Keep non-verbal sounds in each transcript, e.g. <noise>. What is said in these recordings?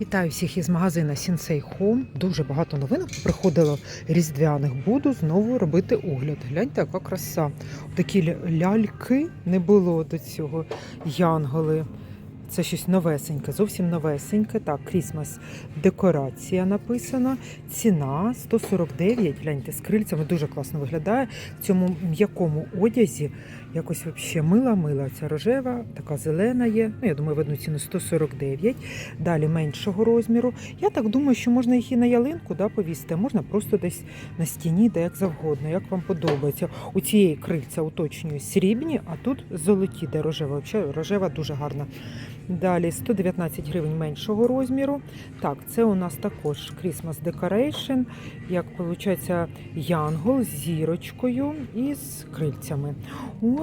Вітаю всіх із магазина Sensei Home. Дуже багато новинок приходило різдвяних. Буду знову робити огляд. Гляньте, яка краса. Такі ляльки не було до цього. Янголи. Це щось новесеньке, зовсім новесеньке. Так, Крісмас декорація написана. Ціна 149. Гляньте, з крильцями дуже класно виглядає. В цьому м'якому одязі якось взагалі мила-мила. Ця рожева, така зелена є. Ну, я думаю, в одну ціну 149. Далі меншого розміру. Я так думаю, що можна їх і на ялинку да, повісити, а можна просто десь на стіні, де як завгодно, як вам подобається. У цієї крильця уточнюю срібні, а тут золоті, де рожева. Взагалі рожева дуже гарна. Далі 119 гривень меншого розміру. Так, це у нас також Christmas Decoration, як виходить, янгол з зірочкою і з крильцями.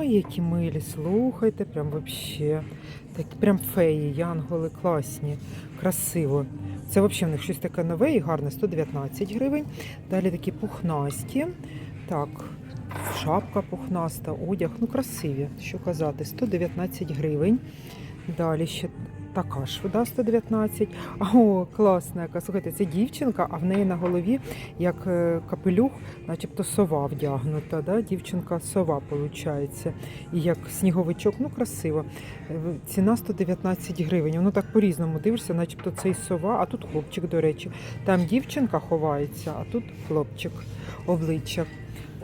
Які милі, слухайте, прям вообще. Такі прям феї, янголи класні, красиво. Це взагалі в них щось таке нове і гарне, 119 гривень. Далі такі пухнасті. Так, шапка пухнаста, одяг, ну красиві, що казати, 119 гривень. Далі ще така ж вода 119. А, О, класна яка. Слухайте, це дівчинка, а в неї на голові як е, капелюх, начебто сова вдягнута. Да? Дівчинка сова, виходить. І як сніговичок, ну красиво. Е, Ціна 119 гривень. Воно так по-різному дивишся, начебто це і сова, а тут хлопчик, до речі. Там дівчинка ховається, а тут хлопчик обличчя.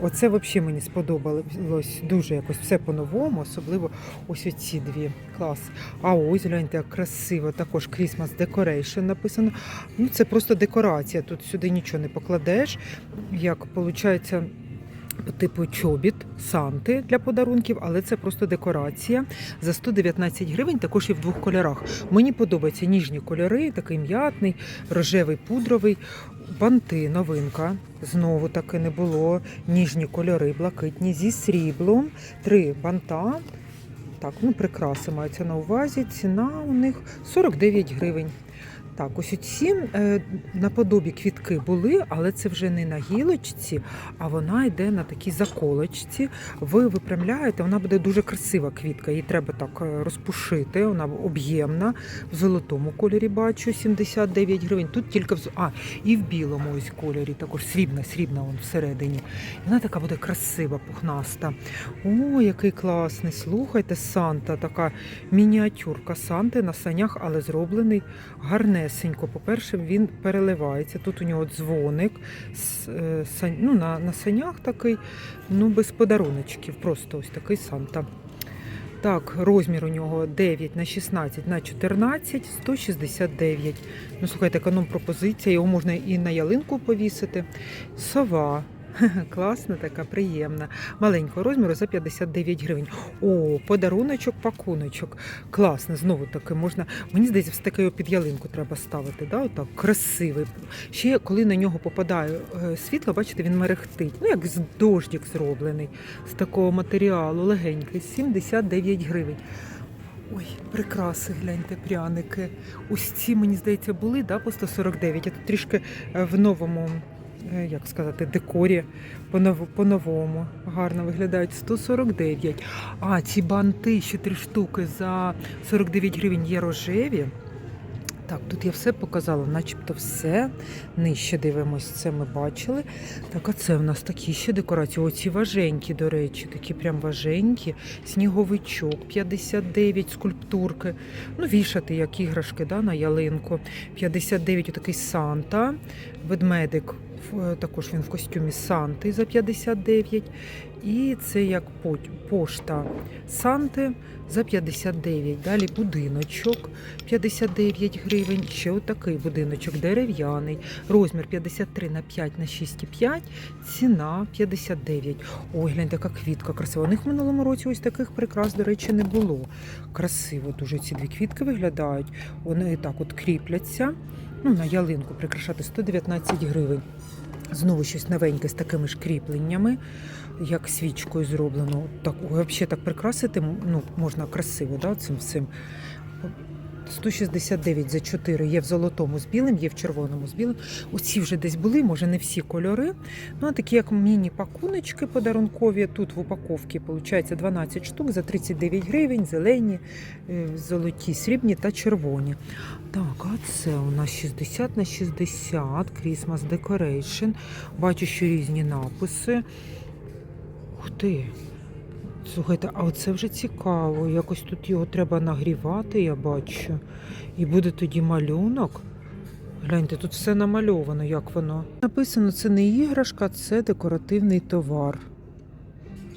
Оце взагалі мені сподобалось дуже якось все по-новому, особливо ось оці дві. Клас. А ось гляньте, як красиво. Також Christmas Decoration написано. Ну це просто декорація. Тут сюди нічого не покладеш. Як виходить. Типу чобіт, санти для подарунків, але це просто декорація за 119 гривень, також і в двох кольорах. Мені подобаються ніжні кольори, такий м'ятний, рожевий, пудровий. Банти, новинка. Знову таки не було. Ніжні кольори, блакитні зі сріблом. Три банта. Так, ну прикраси маються на увазі. Ціна у них 49 гривень. Так, ось ці е, наподобі квітки були, але це вже не на гілочці, а вона йде на такій заколочці. Ви випрямляєте, вона буде дуже красива квітка. Її треба так е, розпушити. Вона об'ємна. В золотому кольорі бачу 79 гривень. Тут тільки в а, і в білому ось кольорі, також срібна, срібна вон всередині. Вона така буде красива, пухнаста. О, який класний! Слухайте, Санта, така мініатюрка Санти на санях, але зроблений гарнесенько. По-перше, він переливається. Тут у нього дзвоник е, ну, на, на санях такий, ну без подаруночків, просто ось такий Санта. Так, розмір у нього 9 на 16 на 14, 169. Ну, слухайте, економ пропозиція, його можна і на ялинку повісити. Сова. <laughs> Класна така, приємна. Маленького розміру за 59 гривень. О, подаруночок, пакуночок. Класно, знову таки можна. Мені здається, все його під ялинку треба ставити. Да? Отак, красивий. Ще коли на нього попадає е, світло, бачите, він мерехтить. Ну, як з дождик зроблений з такого матеріалу, легенький, 79 гривень. Ой, прикраси, гляньте, пряники. Ось ці, мені здається, були да, по 149, а тут трішки е, в новому, як сказати, декорі по-нов- по-новому. Гарно виглядають 149. А, ці банти, ще три штуки за 49 гривень є рожеві. Так, тут я все показала, начебто все. Нижче дивимось, це ми бачили. Так, а це в нас такі ще декорації. Оці важенькі, до речі, такі прям важенькі. Сніговичок 59, скульптурки. Ну, вішати як іграшки да, на ялинку. 59 отакий Санта. Ведмедик. В- Також він в костюмі Санти за 59. І це як пошта Санти за 59. Далі будиночок 59 гривень. Ще отакий будиночок дерев'яний. Розмір 53 на 5 на 6,5. Ціна 59. Ой, гляньте, яка квітка красива. У них в минулому році ось таких прикрас, до речі, не було. Красиво дуже ці дві квітки виглядають. Вони так от кріпляться. Ну, на ялинку прикрашати 119 гривень. Знову щось новеньке з такими ж кріпленнями, як свічкою зроблено. Так, взагалі так прикрасити ну, можна красиво, да, цим всім. 169 за 4 є в золотому з білим, є в червоному з білим. Оці вже десь були, може не всі кольори. Ну, а такі як міні-пакуночки подарункові. Тут в упаковці виходить 12 штук за 39 гривень, зелені, е, золоті, срібні та червоні. Так, а це у нас 60 на 60 Christmas Decoration. Бачу, що різні написи. Ух ти! Слухайте, а оце вже цікаво. Якось тут його треба нагрівати, я бачу. І буде тоді малюнок. Гляньте, тут все намальовано, як воно. Написано, це не іграшка, це декоративний товар.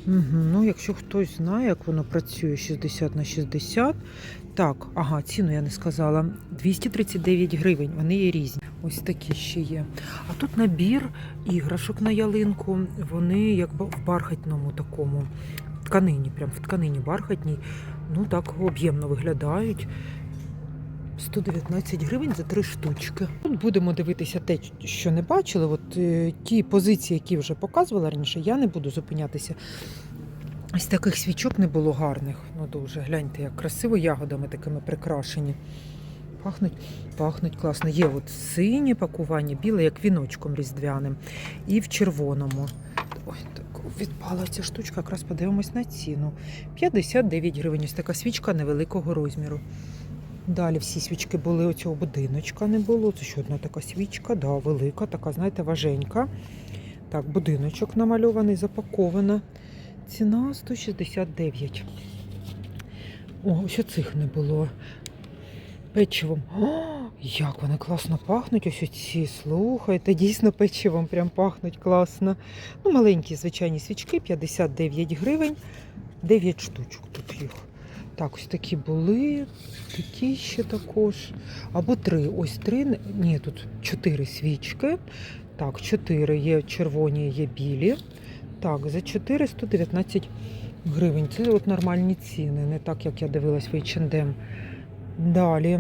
Угу, ну, якщо хтось знає, як воно працює 60 на 60. Так, ага, ціну я не сказала. 239 гривень, вони є різні. Ось такі ще є. А тут набір іграшок на ялинку. Вони як в бархатному такому тканині, прям в тканині бархатній. Ну так об'ємно виглядають. 119 гривень за три штучки. Тут будемо дивитися те, що не бачили. От е, ті позиції, які вже показувала раніше, я не буду зупинятися. Ось таких свічок не було гарних. Ну дуже гляньте, як красиво ягодами такими прикрашені. Пахнуть, пахнуть класно. Є от синє пакування, біле, як віночком різдвяним, і в червоному. Відпала ця штучка, якраз подивимось на ціну. 59 гривень. Ось така свічка невеликого розміру. Далі всі свічки були оцього будиночка не було. Це ще одна така свічка, да, велика, така, знаєте, важенька. Так, будиночок намальований, запакована. Ціна 169. О, ще цих не було. Печивом. О, як вони класно пахнуть. Ось ці, слухайте, дійсно печивом прям пахнуть класно. Ну, маленькі звичайні свічки, 59 гривень, 9 штучок тут їх. Так, ось такі були, такі ще також. Або три. Ось три. Ні, тут чотири свічки. Так, чотири є червоні, є білі. Так, за 419 гривень. Це от нормальні ціни, не так, як я дивилась в H&M. Далі.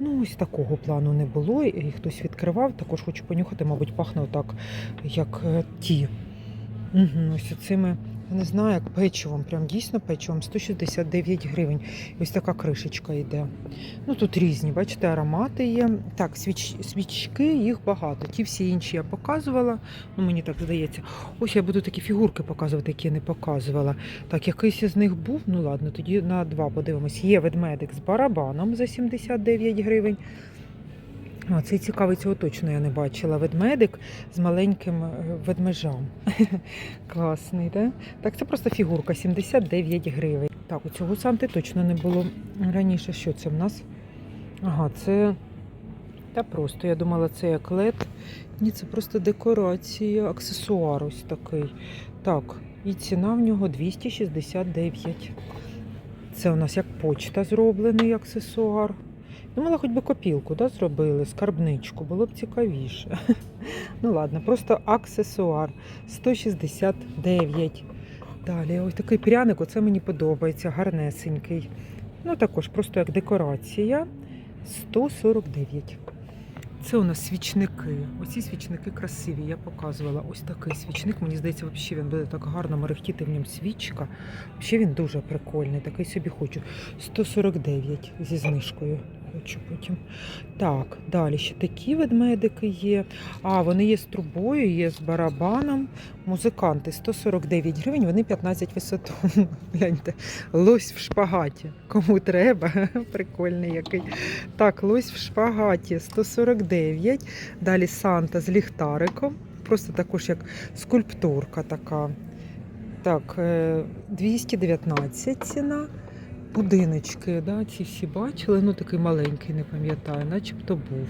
Ну, ось такого плану не було. І хтось відкривав. Також хочу понюхати, мабуть, пахне отак, як е, ті. Угу, ось цими, я не знаю, як печивом, прям дійсно печивом, 169 гривень. Ось така кришечка йде. Ну тут різні, бачите, аромати є. Так, свіч, свічки, їх багато. Ті всі інші я показувала. Ну, мені так здається. Ось я буду такі фігурки показувати, які я не показувала. Так, якийсь із них був. Ну ладно, тоді на два подивимось. Є ведмедик з барабаном за 79 гривень. А, цей цікавий, цього точно я не бачила. Ведмедик з маленьким е, ведмежам. <laughs> Класний, да? Так, це просто фігурка 79 гривень. Так, у цього Санти точно не було раніше. Що це в нас? Ага, це. Та просто, я думала, це як лед. Ні, це просто декорація, аксесуар ось такий. Так, і ціна в нього 269. Це у нас як почта зроблений аксесуар. Думала, хоч би копілку да, зробили, скарбничку, було б цікавіше. <laughs> Ну ладно, просто аксесуар 169. Далі, ось такий пряник, оце мені подобається, гарнесенький. Ну, також просто як декорація 149. Це у нас свічники. Оці свічники красиві, я показувала. Ось такий свічник. Мені здається, взагалі він буде так гарно мерехтіти в ньому свічка. Взагалі він дуже прикольний, такий собі хочу. 149 зі знижкою. Хочу потім. Так, далі ще такі ведмедики є. А, вони є з трубою, є з барабаном. Музиканти 149 гривень, вони 15 висоту. <laughs> Гляньте, лось в шпагаті. Кому треба? <laughs> Прикольний який. Так, лось в шпагаті 149. Далі Санта з ліхтариком. Просто також як скульптурка така. Так, е, 219 ціна. Будиночки, да, ці всі бачили. Ну такий маленький, не пам'ятаю, начебто був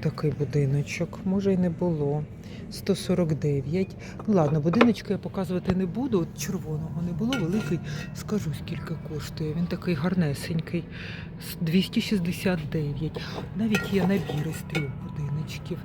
такий будиночок. Може й не було. 149. Ну ладно, будиночки я показувати не буду. От червоного не було, великий. Скажу, скільки коштує. Він такий гарнесенький. 269. Навіть є набіри з трьох будиночків.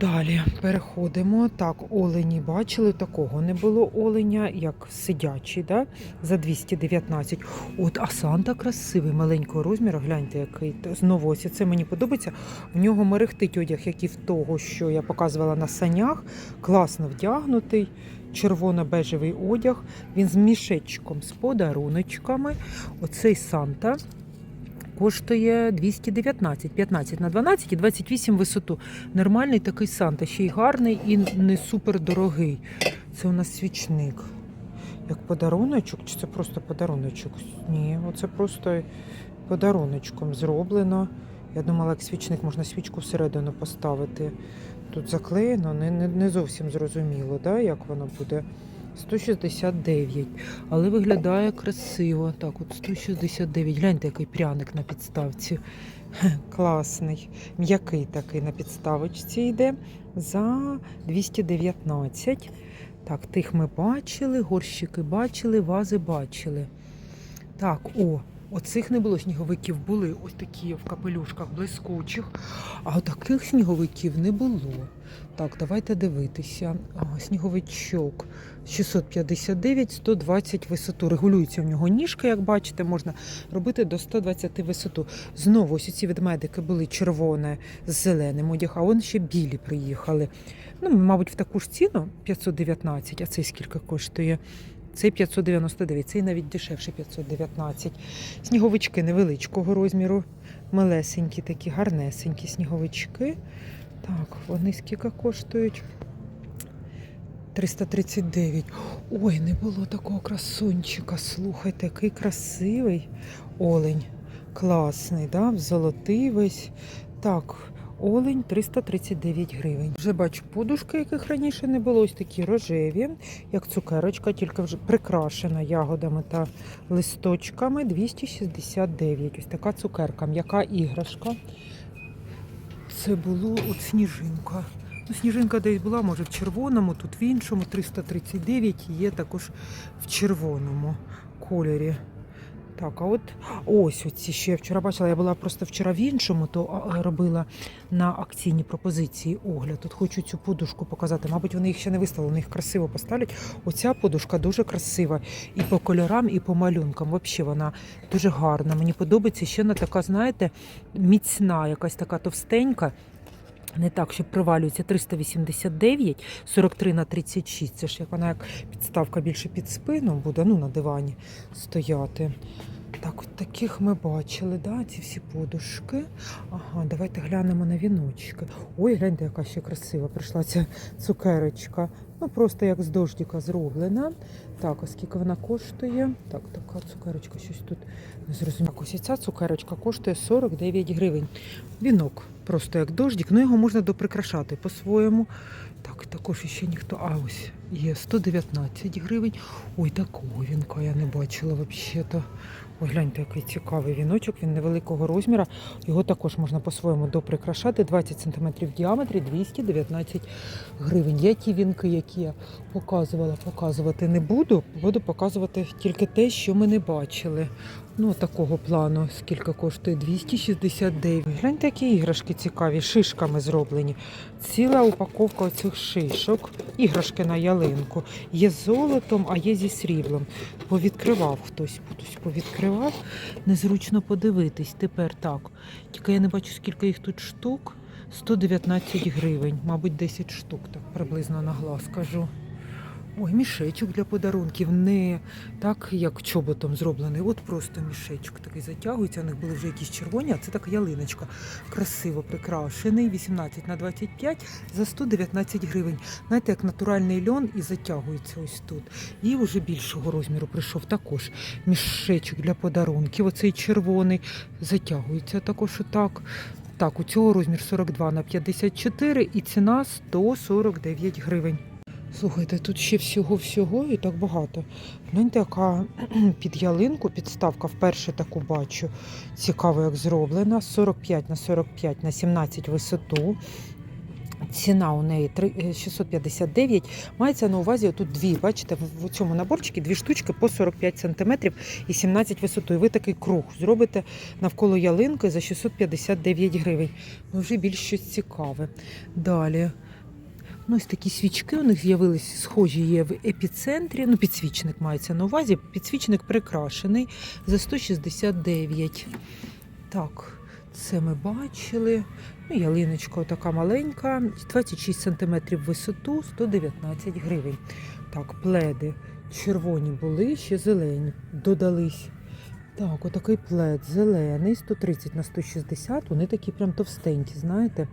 Далі переходимо. Так, олені бачили, такого не було оленя, як сидячий, да? за 219. От, а Санта красивий, маленького розміру. Гляньте, який. Знову ось це мені подобається. В нього мерехтить одяг, як і в того, що я показувала на санях. Класно вдягнутий, червоно-бежевий одяг. Він з мішечком, з подаруночками. Оцей Санта коштує 219, 15 на 12 і 28 висоту. Нормальний такий Санта, ще й гарний і не супер дорогий. Це у нас свічник. Як подаруночок, чи це просто подаруночок? Ні, оце просто подаруночком зроблено. Я думала, як свічник можна свічку всередину поставити. Тут заклеєно, не, не, не зовсім зрозуміло, да, як воно буде. 169, але виглядає красиво. Так, от 169. Гляньте, який пряник на підставці. Класний. М'який такий на підставочці йде за 219. Так, тих ми бачили, горщики бачили, вази бачили. Так, о, оцих не було сніговиків, були ось такі в капелюшках блискучих, а таких сніговиків не було. Так, давайте дивитися. Сніговичок 659, 120 висоту. Регулюється в нього ніжка, як бачите, можна робити до 120 висоту. Знову ось ці ведмедики були червоне з зеленим одяг, а вон ще білі приїхали. Ну, мабуть, в таку ж ціну 519, а цей скільки коштує? Цей 599, цей навіть дешевше 519. Сніговички невеличкого розміру, малесенькі, такі гарнесенькі сніговички. Так, вони скільки коштують? 339. Ой, не було такого красунчика. Слухайте, який красивий олень. Класний, да? золотий весь. Так, олень 339 гривень. Вже бачу подушки, яких раніше не було. Ось такі рожеві, як цукерочка, тільки вже прикрашена ягодами та листочками. 269. Ось така цукерка, м'яка іграшка. Це було от сніжинка. Ну, сніжинка десь була, може, в червоному, тут в іншому 339 є також в червоному кольорі. Так, а от ось оці ще я вчора бачила. Я була просто вчора в іншому, то робила на акційні пропозиції огляд. Тут хочу цю подушку показати. Мабуть, вони їх ще не виставили, вони їх красиво поставлять. Оця подушка дуже красива. І по кольорам, і по малюнкам. Взагалі вона дуже гарна. Мені подобається. Ще вона така, знаєте, міцна, якась така товстенька. Не так, щоб провалюється 389, 43 на 36. Це ж як вона як підставка більше під спину буде, ну на дивані стояти. Так, от таких ми бачили, да, ці всі подушки. Ага, давайте глянемо на віночки. Ой, гляньте, яка ще красива прийшла ця цукерочка. Ну, просто як з дождика зроблена. Так, оскільки вона коштує? Так, така цукерочка, щось тут зрозуміло. Ось ця цукерочка коштує 49 гривень. Вінок, просто як дождик, ну його можна доприкрашати по-своєму. Так, також ще ніхто. А ось є 119 гривень. Ой, такого вінка я не бачила взагалі-то. Ой, гляньте, який цікавий віночок, він невеликого розміру. Його також можна по-своєму доприкрашати. 20 см в діаметрі, 219 гривень. Є ті вінки, які я показувала, показувати не буду. Буду показувати тільки те, що ми не бачили. Ну, такого плану, скільки коштує 269. Гляньте, які іграшки цікаві, шишками зроблені. Ціла упаковка оцих шишок, іграшки на ялинку. Є з золотом, а є зі сріблом. Повідкривав хтось, хтось повідкривав. Незручно подивитись. Тепер так. Тільки я не бачу, скільки їх тут штук. 119 гривень, мабуть, 10 штук, так приблизно на глаз кажу. Ой, мішечок для подарунків, не так, як чоботом зроблений. От просто мішечок такий затягується. У них були вже якісь червоні, а це така ялиночка. Красиво прикрашений, 18 на 25 за 119 гривень. Знаєте, як натуральний льон і затягується ось тут. І вже більшого розміру прийшов також мішечок для подарунків. Оцей червоний затягується також отак. Так, у цього розмір 42 на 54 і ціна 149 гривень. Слухайте, тут ще всього-всього і так багато. Гляньте, яка <clears throat> під ялинку підставка вперше таку бачу. Цікаво, як зроблена. 45 на 45 на 17 висоту. Ціна у неї три- е, 659. Мається на увазі тут дві. Бачите, в- цьому наборчику дві штучки по 45 см і 17 висоту. І ви такий круг зробите навколо ялинки за 659 гривень. Ну, вже більш щось цікаве. Далі. Ну, ось такі свічки у них з'явилися, схожі є в епіцентрі. Ну, підсвічник мається на увазі. Підсвічник прикрашений за 169. Так, це ми бачили. Ну, ялиночка така маленька, 26 см висоту, 119 гривень. Так, пледи червоні були, ще зелені додались. Так, отакий плед зелений, 130 на 160. Вони такі прям товстенькі, знаєте.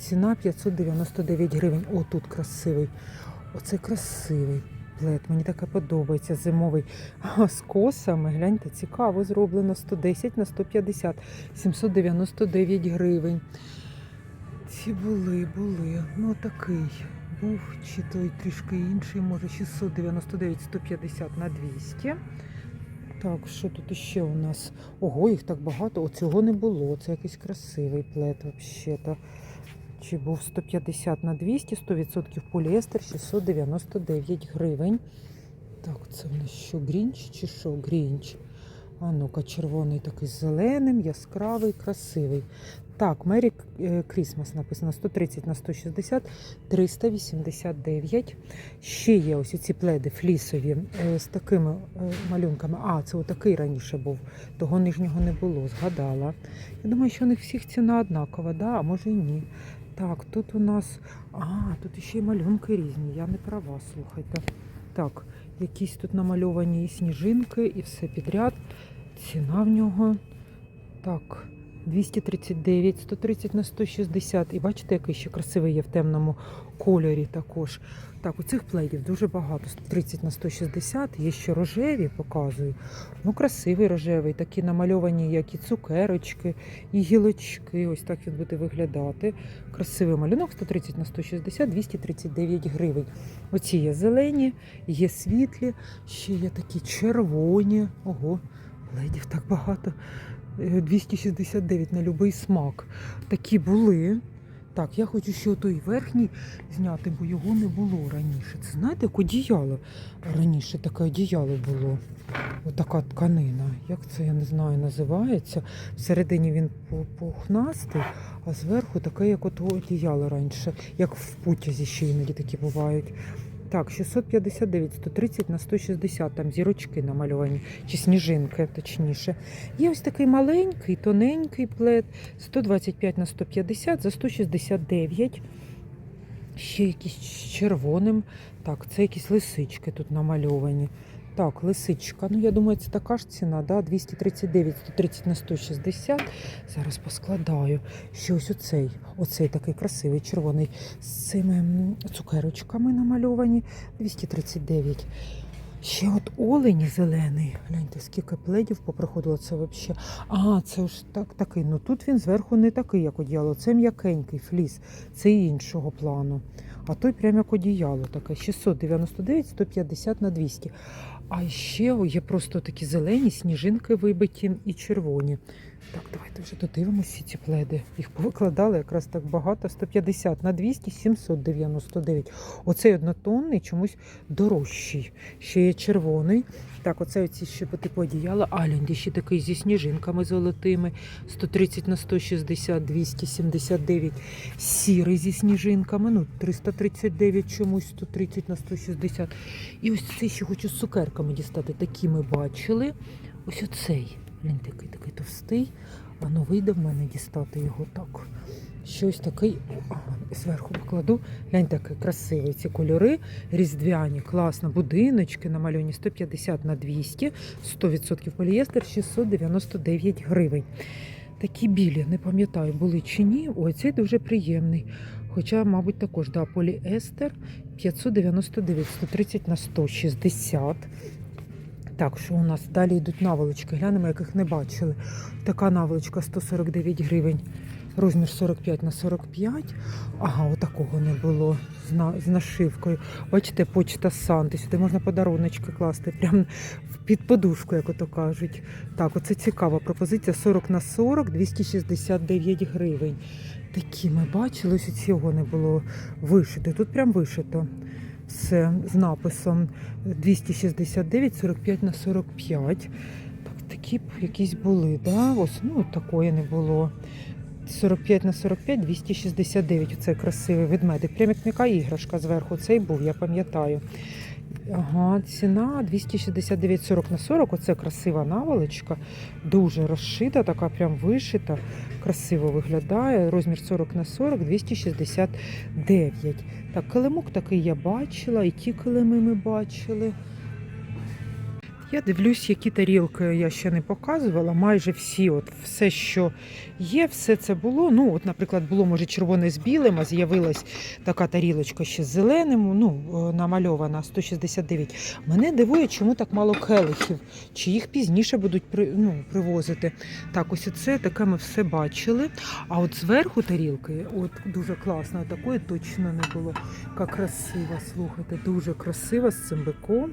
Ціна 599 гривень. О, тут красивий. Оце красивий плед. Мені таке подобається. Зимовий а, з косами. Гляньте, цікаво зроблено. 110 на 150, 799 гривень. Ці були, були. Ну такий. Був чи той трішки інший, може 699, 150 на 200. Так, що тут ще у нас? Ого, їх так багато. Оцього не було. Це якийсь красивий плед взагалі-то. Чи був 150 на 200, 100% поліестер, 699 гривень. Так, це в нас що, грінч чи що? Грінч. А ну-ка, червоний такий з зеленим, яскравий, красивий. Так, Мері Крісмас написано 130 на 160, 389. Ще є ось ці пледи флісові е, з такими е, малюнками. А, це отакий раніше був. Того нижнього не було, згадала. Я думаю, що у них всіх ціна однакова, да? а може і ні. Так, тут у нас. А, тут ще й малюнки різні. Я не права, слухайте. Так, якісь тут намальовані і сніжинки, і все підряд. Ціна в нього. Так, 239, 130 на 160. І бачите, який ще красивий є в темному кольорі також. Так, у цих пледів дуже багато. 130 на 160. Є ще рожеві, показую. Ну, красивий рожевий, такі намальовані, як і цукерочки, і гілочки. Ось так він буде виглядати. Красивий малюнок 130 на 160, 239 гривень. Оці є зелені, є світлі, ще є такі червоні. Ого, пледів так багато. Е, 269 на будь-який смак. Такі були. Так, я хочу ще той верхній зняти, бо його не було раніше. Це знаєте, як одіяло раніше таке одіяло було. Отака тканина. Як це я не знаю, називається. Всередині він пу- пухнастий, а зверху таке, як ото одіяло раніше, як в потязі ще іноді такі бувають. Так, 659, 130 на 160, там зірочки намальовані, чи сніжинки, точніше. Є ось такий маленький, тоненький плед, 125 на 150 за 169. Ще якісь червоним. Так, це якісь лисички тут намальовані. Так, лисичка. Ну, я думаю, це така ж ціна, да? 239, 130 на 160. Зараз поскладаю. Ще ось оцей, оцей такий красивий, червоний, з цими цукерочками намальовані. 239. Ще от олені зелений. Гляньте, скільки пледів попроходило це взагалі. А, це ж так, такий. Ну тут він зверху не такий, як одіяло. Це м'якенький фліс. Це іншого плану. А той прям як одіяло таке. 699, 150 на 200. А ще є просто такі зелені сніжинки вибиті і червоні. Так, давайте вже додивимося ці пледи. Їх повикладали якраз так багато. 150 на 200, 799. Оцей однотонний чомусь дорожчий. Ще є червоний. Так, оце оці ще по типу одіяла. Алінді ще такий зі сніжинками золотими. 130 на 160, 279. Сірий зі сніжинками. Ну, 339 чомусь, 130 на 160. І ось цей ще хочу з цукерками дістати. Такі ми бачили. Ось оцей. Він такий такий товстий. А ну вийде в мене дістати його так. Щось такий, зверху покладу. Глянь, такий красивий ці кольори, різдвяні, класно. Будиночки намальовані 150 на 200, 100% полієстер 699 гривень. Такі білі, не пам'ятаю, були чи ні. Ой, цей дуже приємний. Хоча, мабуть, також да, поліестер 599, 130 на 160. Так, що у нас далі йдуть наволочки. Глянемо, яких не бачили. Така наволочка 149 гривень. Розмір 45 на 45. Ага, отакого не було з, на, з нашивкою. Бачите, почта Санти. Сюди можна подаруночки класти. Прям під подушку, як ото кажуть. Так, оце цікава пропозиція. 40 на 40, 269 гривень. Такі ми бачили, ось цього не було вишито. Тут прям вишито. Все з написом 269, 45 на 45. Так, такі якісь були, да? Ось, ну, такої не було. 45 на 45, 269. Оце красивий ведмедик. Прям як м'яка іграшка зверху. Цей був, я пам'ятаю. Ага, ціна 269 40 на 40. Оце красива наволочка. Дуже розшита, така прям вишита. Красиво виглядає. Розмір 40 на 40, 269. Так, килимок такий я бачила, і ті килими ми бачили. Я дивлюсь, які тарілки я ще не показувала. Майже всі, от все, що є, все це було. Ну, от, наприклад, було може червоне з білим, а з'явилась така тарілочка ще з зеленим. Ну, е, намальована 169. Мене дивує, чому так мало келихів. Чи їх пізніше будуть ну, привозити. Так, ось це таке ми все бачили. А от зверху тарілки, от дуже класно, такої точно не було. Яка красива, слухайте, дуже красива з цим биком.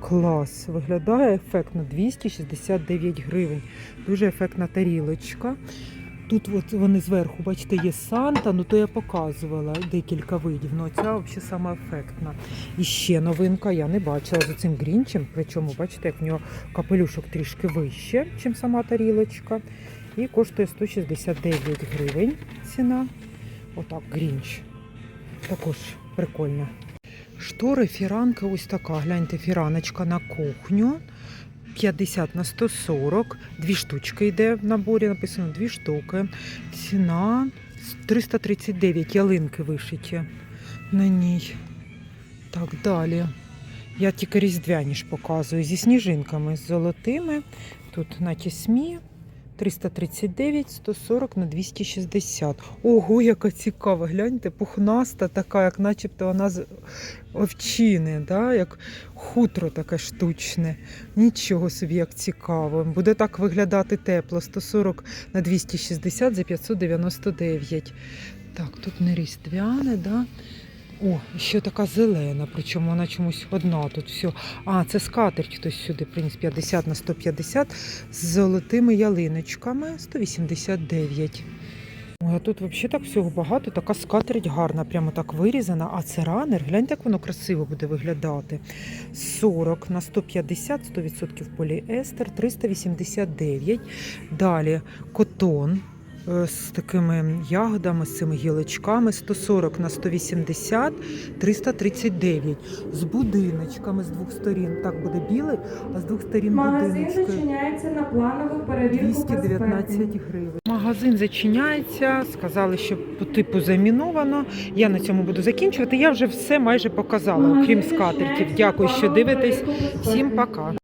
Клас, виглядає ефектно 269 гривень. Дуже ефектна тарілочка. Тут от вони зверху, бачите, є Санта, ну то я показувала декілька видів. Ну ця взагалі сама ефектна. І ще новинка я не бачила за цим грінчем. Причому, бачите, як в нього капелюшок трішки вище, ніж сама тарілочка. І коштує 169 гривень ціна. Отак, грінч. Також прикольно. Штори, фіранка, ось така. Гляньте, фіраночка на кухню. 50 на 140. Дві штучки йде в наборі, написано дві штуки. Ціна 339 ялинки вишиті на ній. Так, далі. Я тільки різдвяні ж показую зі сніжинками з золотими. Тут на тісмі 339, 140 на 260. Ого, яка цікава. Гляньте, пухнаста така, як начебто вона з овчини, да? як хутро таке штучне. Нічого собі, як цікаво. Буде так виглядати тепло. 140 на 260 за 599. Так, тут не різдвяне, да? О, ще така зелена, причому вона чомусь одна тут все. А, це скатерть хтось сюди приніс 50 на 150 з золотими ялиночками 189. Ой, а тут взагалі так всього багато, така скатерть гарна, прямо так вирізана. А це ранер, гляньте, як воно красиво буде виглядати. 40 на 150, 100% поліестер, 389. Далі котон з такими ягодами, з цими гілочками, 140 на 180, 339. З будиночками з двох сторін. Так буде білий, а з двох сторін Магазин зачиняється на планову перевірку 219 гривень. Магазин зачиняється. Сказали, що по типу заміновано. Я на цьому буду закінчувати. Я вже все майже показала, окрім скатертів. Дякую, що дивитесь. Всім пока.